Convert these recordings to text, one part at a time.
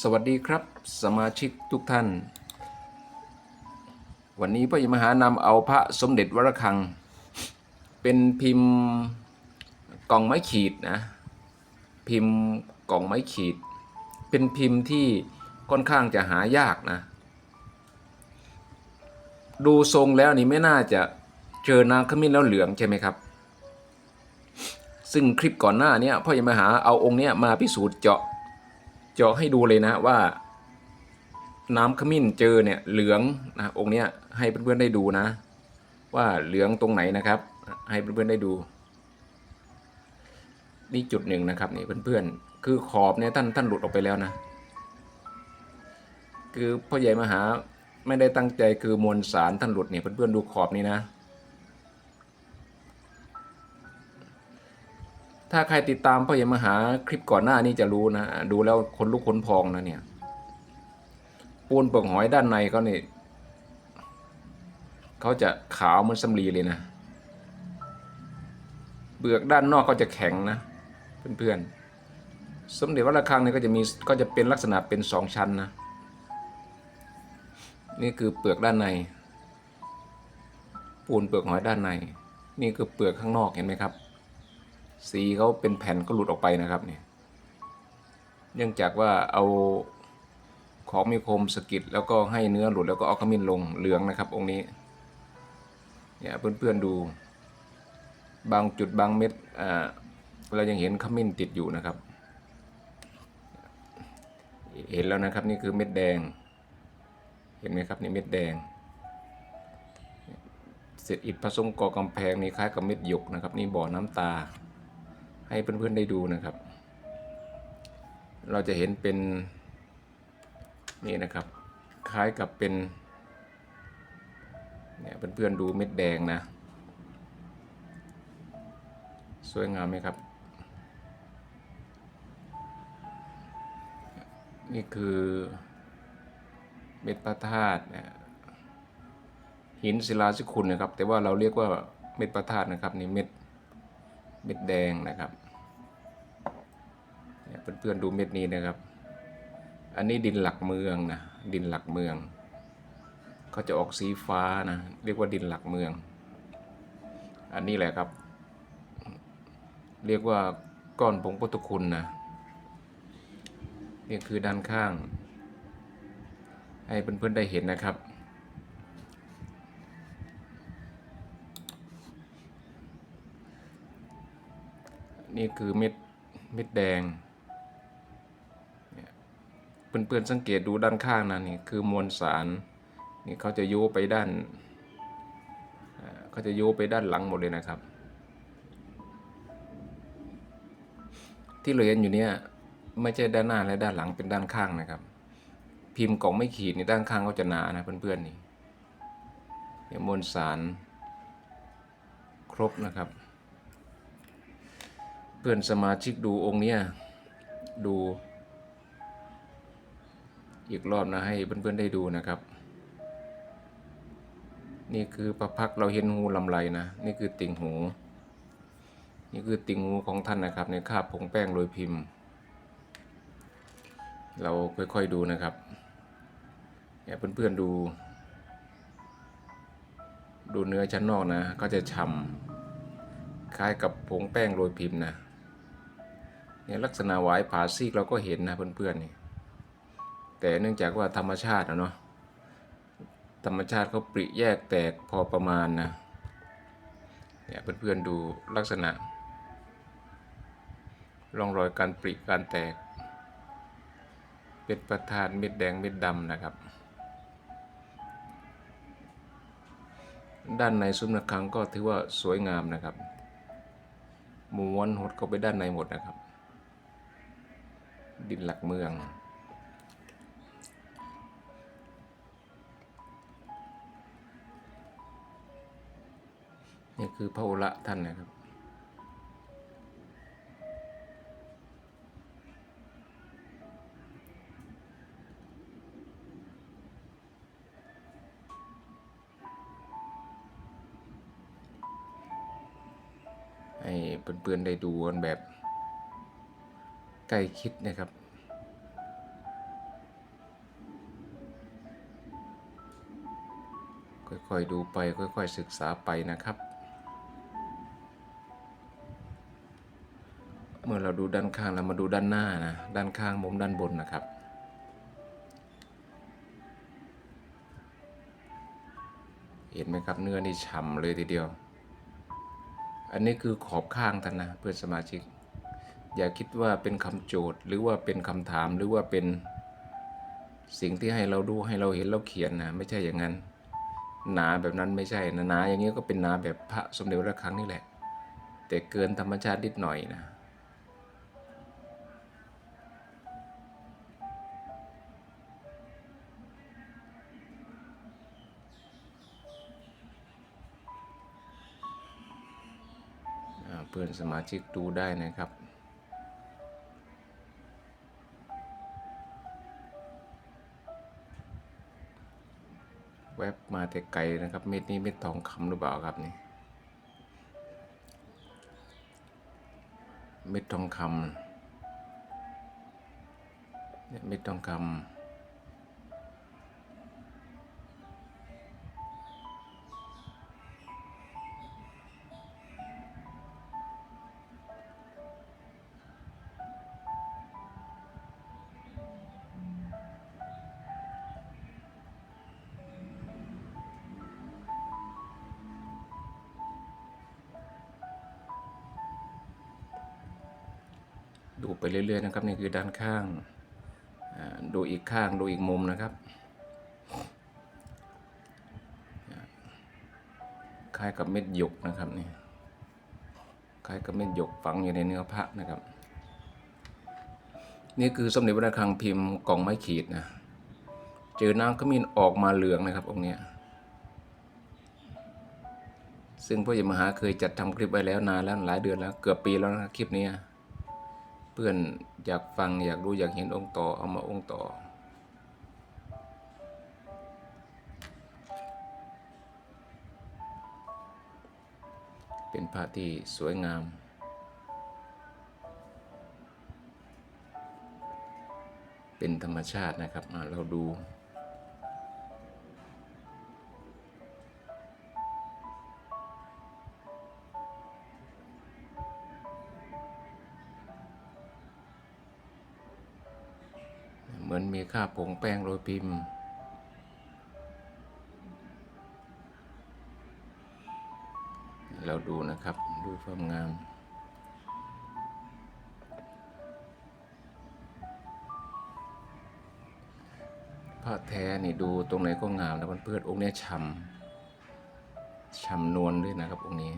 สวัสดีครับ สมาชิกทุกท่าน วันนี้พ่อยิมหานำเอาพระสมเด็จวรคัง เป็นพิมพ์กล่องไม้ขีดนะ พิมพ์กล่องไม้ขีด เป็นพิมพ์ที่ค่อนข้างจะหายากนะ ดูทรงแล้วนี่ไม่น่าจะเจอนางขมิ้นแล้วเหลืองใช่ไหมครับซึ่งคลิปก่อนหน้านี้พ่อยมหาเอาองค์เนี้ยมาพิสูจน์เจาะ จาะให้ดูเลยนะว่า น้ำขมิ้นเจอเนี่ยเหลืองนะองค์เนี้ยให้เพื่อนๆได้ดูนะ ว่าเหลืองตรงไหนนะครับ ให้เพื่อนๆได้ดู นี่จุดหนึ่งนะครับนี่เพื่อนๆ คือขอบเนี่ยท่านท่านหลุดออกไปแล้วนะ คือพ่อใหญ่มหาไม่ได้ตั้งใจคือมวลสารท่านหลุดเนี่ยเพื่อนๆดูขอบนี้นะ ถ้าใครติดตามพ่อใหญ่มหาคลิปก่อนหน้านี้จะรู้นะ ดูแล้วคนลุกขนพองนะเนี่ย ปูนเปลือกหอยด้านในเขาเนี่ยเขาจะขาวเหมือนสำลีเลยนะ เปลือกด้านนอกก็จะแข็งนะ เพื่อนๆ สมเด็จวัดระฆังเนี่ยก็จะมีก็จะเป็นลักษณะเป็นสองชั้นนะ นี่คือเปลือกด้านใน ปูนเปลือกหอยด้านใน นี่คือเปลือกข้างนอกเห็นไหมครับ สีเขาเป็นแผ่นก็หลุดออกไปนะครับเนี่ยเนื่องจากว่าเอาของมีคมสกิดแล้วก็ให้เนื้อหลุดแล้วก็เอาขมิ้นลงเหลืองนะครับ องค์นี้เนี่ยเพื่อนๆดู บางจุดบางเม็ดอ่าเรายังเห็นขมิ้นติดอยู่นะครับ เห็นแล้วนะครับนี่คือเม็ดแดง เห็นไหมครับนี่เม็ดแดงเศษอิฐผสมก่อกำแพงนี่คล้ายกับเม็ดหยกนะครับ นี่บ่อน้ำตา ให้เพื่อนๆได้ดูนะครับ เราจะเห็นเป็นนี่นะครับคล้ายกับเป็นเนี่ยเพื่อนๆดูเม็ดแดงนะ สวยงามไหมครับ นี่คือเม็ดพระธาตุเนี่ยหินศิลาสิคุณนะครับ แต่ว่าเราเรียกว่าเม็ดพระธาตุนะครับนี่เม็ดเม็ดแดงนะครับ เนี่ยเพื่อนๆดูเม็ดนี้นะครับ อันนี้ดินหลักเมืองนะดินหลักเมืองเขาจะออกสีฟ้านะเรียกว่าดินหลักเมือง อันนี้แหละครับ เรียกว่าก้อนผงพุทธคุณนะนี่คือด้านข้าง ให้เพื่อนๆได้เห็นนะครับนี่คือเม็ดเม็ดแดง เพื่อนๆสังเกตดูด้านข้างนะนี่คือมวลสารนี่เขาจะโยไปด้านเขาจะโยไปด้านหลังหมดเลยนะครับ ที่เราเห็นอยู่เนี่ยไม่ใช่ด้านหน้าและด้านหลังเป็นด้านข้างนะครับ พิมพ์กล่องไม่ขีดนี่ด้านข้างก็จะหนานะเพื่อนๆนี่เนี่ยมวลสารครบนะครับ เพื่อนสมาชิกดูองค์เนี้ยดู อีกรอบนะให้เพื่อนๆได้ดูนะครับ นี่คือประพักเราเห็นหูลำไรนะ นี่คือติ่งหู นี่คือติ่งหูของท่านนะครับ ในคาบผงแป้งโรยพิมพ์ เราค่อยๆดูนะครับเนี่ยเพื่อนๆดู ดูเนื้อชั้นนอกนะ ก็จะฉ่ำคล้ายกับผงแป้งโรยพิมพ์นะเนี่ยลักษณะหวายผาซีกเราก็เห็นนะเพื่อนๆนี่ แต่เนื่องจากว่าธรรมชาติอะเนาะธรรมชาติเขาปริแยกแตกพอประมาณนะเนี่ยเพื่อนๆดูลักษณะร่องรอยการปริการแตกเป็นประธานเม็ดแดงเม็ดดำนะครับ ด้านในซุ้มระฆังก็ถือว่าสวยงามนะครับม้วนหดเข้าไปด้านในหมดนะครับ ดินหลักเมือง นี่คือพระโอระท่านนะครับ ให้เพื่อนๆได้ดูกันแบบใกล้คิดนะครับค่อยๆดูไปค่อย ๆ ศึกษาไปนะครับ เมื่อเราดูด้านข้างเรามาดูด้านหน้านะด้านข้างมุมด้านบนนะครับ เห็นไหมครับเนื้อนี่ฉ่ำเลยทีเดียว อันนี้คือขอบข้างท่านนะเพื่อนสมาชิก อย่าคิดว่าเป็นคำโจทย์ หรือว่าเป็นคำถามหรือว่าเป็นสิ่งที่ให้เราดูให้เราเห็นเราเขียนนะไม่ใช่อย่างนั้นหนาแบบนั้นไม่ใช่นะหนาอย่างนี้ก็เป็นหนาแบบพระสมเด็จพระครั้งนี่แหละ แต่เกินธรรมชาตินิดหน่อยนะ พื่อนสมาชิกดูได้นะครับ แวบมาแต่ไกลนะครับ เม็ดนี้เม็ดทองคำหรือเปล่าครับนี่ เม็ดทองคำเนี่ยเม็ดทองคำ ดูไปเรื่อยๆนะครับนี่คือด้านข้างดูอีกข้างดูอีกมุมนะครับ คล้ายกับเม็ดหยกนะครับนี่คล้ายกับเม็ดหยกฝังอยู่ในเนื้อพระนะครับ นี่คือสมเด็จพระระฆังพิมพ์กล่องไม้ขีดนะเจอน้ำขมิ้นออกมาเหลืองนะครับองค์นี้ซึ่งพ่อใหญ่มหาเคยจัดทำคลิปไว้แล้วนานแล้วหลายเดือนแล้วเกือบปีแล้วนะคลิปนี้ เพื่อนอยากฟังอยากรู้อยากเห็นองค์ต่อเอามาองค์ต่อ เป็นพระที่สวยงามเป็นธรรมชาตินะครับ เราดู มันมีค่าผงแป้งโรยพิมพ์เราดูนะครับดูความงามผ้าแท้นี่ดูตรงไหนก็งามนะเพื่อนๆองค์นี้ยฉ่ำฉ่ำนวลด้วยนะครับองค์นี้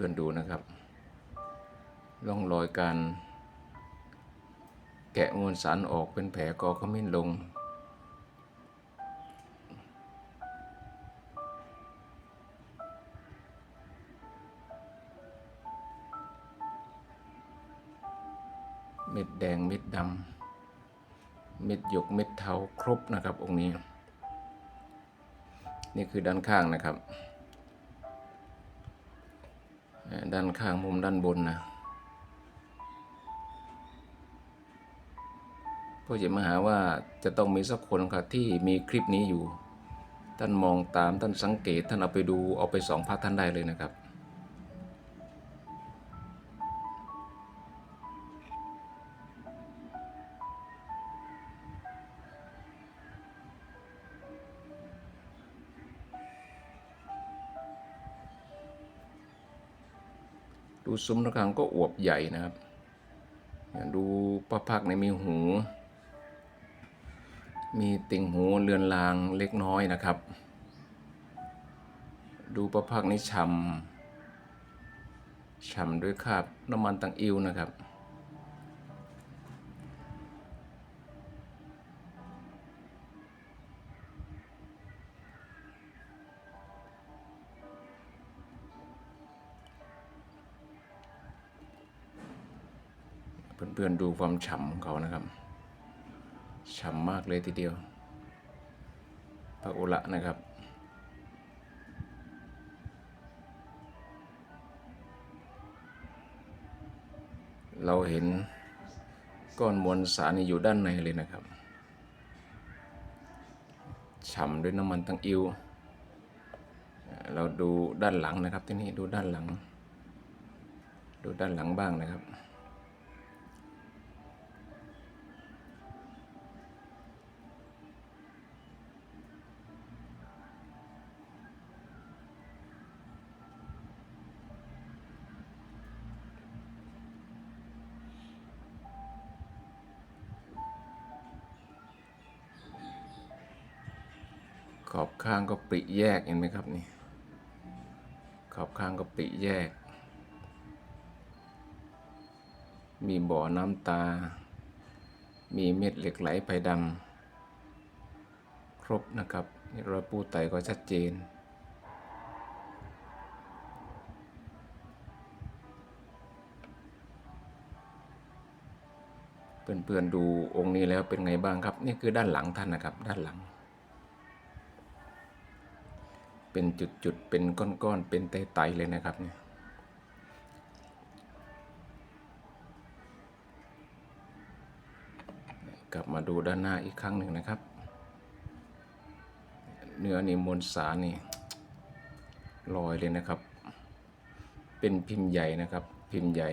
พื่อนๆดูนะครับร่องรอยการ แกะมวลสารออกเป็นแผลกอขมิ้นลง เม็ดแดงเม็ดดำเม็ดหยกเม็ดเทาครบนะครับองค์นี้ นี่คือด้านข้างนะครับ ด้านข้างมุมด้านบนนะพ่อจะมาหาว่าจะต้องมีสักคนครับที่มีคลิปนี้อยู่ ท่านมองตามท่านสังเกตท่านเอาไปดูเอาไปสองพักท่านได้เลยนะครับ ดูซุ้มระฆังก็อวบใหญ่นะครับ ดูพระพักในมีหู มีติ่งหูเลือนลางเล็กน้อยนะครับ ดูพระพักนี้ฉ่ำฉ่ำด้วยคราบน้ำมันตังอิวนะครับ เพื่อนๆดูความฉ่ำของเขานะครับฉ่ำมากเลยทีเดียวพระอุระนะครับเราเห็นก้อนมวลสารอยู่ด้านในเลยนะครับ ฉ่ำด้วยน้ำมันตั้งอิว เราดูด้านหลังนะครับที่นี่ดูด้านหลัง ดูด้านหลังบ้างนะครับ ขอบข้างก็ปริแยกเห็นไหมครับนี่ ขอบข้างก็ปริแยก มีบ่อน้ำตา มีเม็ดเหล็กไหลไผ่ดำครบนะครับรอยปูไตก็ชัดเจน เพื่อนๆดูองค์นี้แล้วเป็นไงบ้างครับ นี่คือด้านหลังท่านนะครับ ด้านหลัง เป็นจุดๆ เป็นก้อนๆ เป็นไตๆเลยนะครับเนี่ยกลับมาดูด้านหน้าอีกครั้งหนึ่งนะครับ เนื้อนี่มวลสารนี่ลอยเลยนะครับ เป็นพิมพ์ใหญ่นะครับ พิมพ์ใหญ่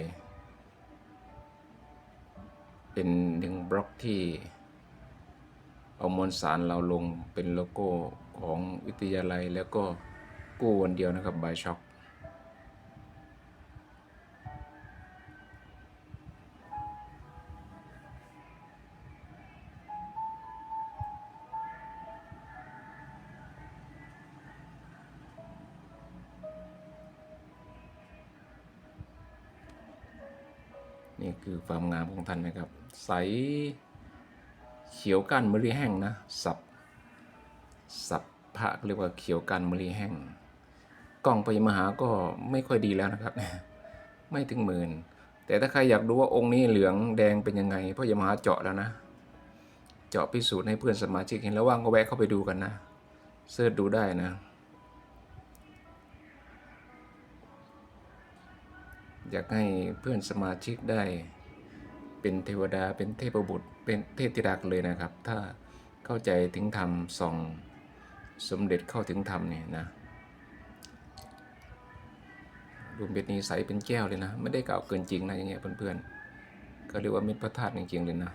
เป็นหนึ่งบล็อกที่ เอามวลสารเราลงเป็นโลโก้ของวิทยาลัยแล้วก็กู้วันเดียวนะครับบายช็อคนี่คือความงามของท่านนะครับ ใส เขียวก้านมะลิแห้งนะสับสับพระเรียกว่าเขียวก้านมะลิแห้งกล้องไปมหาก็ไม่ค่อยดีแล้วนะครับ ไม่ถึงหมื่น แต่ถ้าใครอยากดูว่าองค์นี้เหลืองแดงเป็นยังไงพ่อยมหาเจาะแล้วนะ เจาะพิสูจน์ให้เพื่อนสมาชิกเห็นแล้วว่างก็แวะเข้าไปดูกันนะเสิร์ชดูได้นะ อยากให้เพื่อนสมาชิกได้ เป็นเทวดาเป็นเทพบุตร เป็นเทพธิดาเลยนะครับ ถ้าเข้าใจถึงธรรมส่องสมเด็จเข้าถึงธรรมเนี่ยนะดูเม็ดนี้ใสเป็นแก้วเลยนะ ไม่ได้เก่าเกินจริงนะอย่างเงี้ยเพื่อนๆก็เรียกว่าเม็ดพระธาตุจริงๆเลยนะ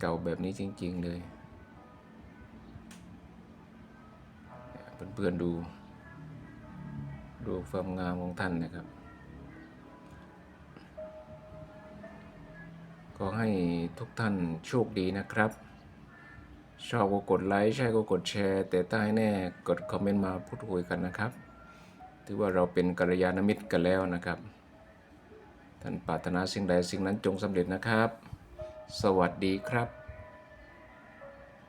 เก่าแบบนี้จริง ๆ เลยเพื่อนๆดู ดูความงามของท่านนะครับ ขอให้ทุกท่านโชคดีนะครับ ชอบก็กดไลค์ใช่ก็กดแชร์ แต่ใต้แน่กดคอมเมนต์มาพูดคุยกันนะครับ ถือว่าเราเป็นกัลยาณมิตรกันแล้วนะครับ ท่านปรารถนาสิ่งใดสิ่งนั้นจงสำเร็จนะครับ สวัสดีครับ